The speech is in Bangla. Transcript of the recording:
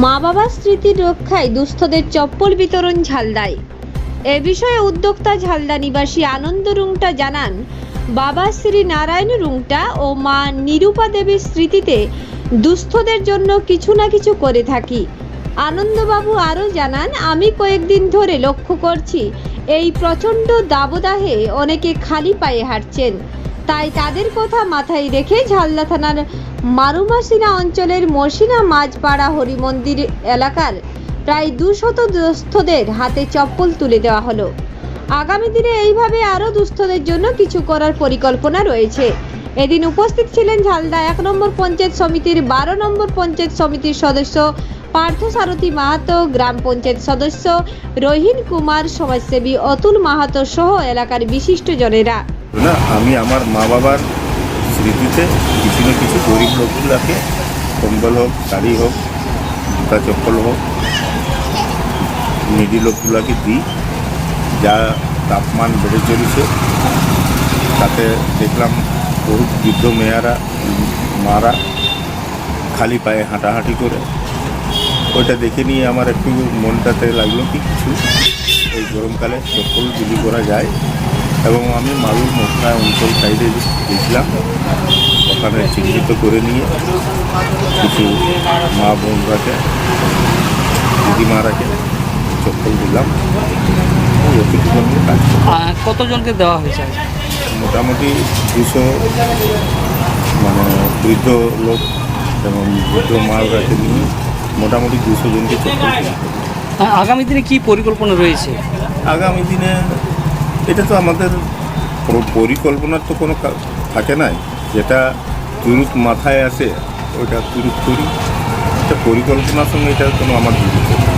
মা বাবার স্মৃতির রক্ষায় দুস্থদের চপ্পল বিতরণ ঝালদায়। এ বিষয়ে উদ্যোক্তা ঝালদা নিবাসী আনন্দ রুংটা জানান, বাবা শ্রী নারায়ণ রুংটা ও মা নিরূপা দেবীর স্মৃতিতে দুস্থদের জন্য কিছু না কিছু করে থাকি। আনন্দবাবু আরও জানান, আমি কয়েকদিন ধরে লক্ষ্য করছি, এই প্রচণ্ড দাবদাহে অনেকে খালি পায়ে হাঁটছেন। তাই তাদের কথা মাথায় রেখে ঝালদা থানার মারুমাসিনা অঞ্চলের মসিনা মাঝপাড়া হরিমন্দির এলাকার প্রায় দুশত দুস্থদের হাতে চপ্পল তুলে দেওয়া হলো। আগামী দিনে এইভাবে আরও দুস্থদের জন্য কিছু করার পরিকল্পনা রয়েছে। এদিন উপস্থিত ছিলেন ঝালদা এক নম্বর পঞ্চায়েত সমিতির, বারো নম্বর পঞ্চায়েত সমিতির সদস্য পার্থ সারথী মাহাতো, গ্রাম পঞ্চায়েত সদস্য রহিন কুমার, সমাজসেবী অতুল মাহাতো সহ এলাকার বিশিষ্টজনেরা না, আমি আমার মা বাবার স্মৃতিতে কিছু না কিছু গরিব লোকগুলাকে কম্বল হোক, শাড়ি হোক, জুতা চপ্পল হোক নিডি লোকগুলাকে দিই। যা তাপমান বেড়ে চলেছে, তাতে দেখলাম বহু বৃদ্ধ মেয়েরা, মারা খালি পায়ে হাঁটাহাঁটি করে। ওইটা দেখে নিয়ে আমার একটু মনটাতে লাগল কি কিছু। এই গরমকালে চপ্পল বিলি করা যায় এবং আমি মালুর মশলা অঞ্চল সাইডে গেছিলাম। ওখানে চিহ্নিত করে নিয়ে কিছু মা বোনরাকে দিদিমারাকে চপ্পল দিলাম। কাজ কতজনকে দেওয়া হয়েছে? মোটামুটি দুশো মানে বৃদ্ধ লোক এবং বৃদ্ধ মারাকে নিয়ে মোটামুটি দুশো জনকে চপ্পল আগামী দিনে কি পরিকল্পনা রয়েছে? আগামী দিনে এটা তো আমাদের কোনো পরিকল্পনার তো কোনো থাকে নাই যেটা তুরুত মাথায় আসে, ওইটা তুরুত করি এটা পরিকল্পনার সঙ্গে এটা কোনো আমার জড়িত।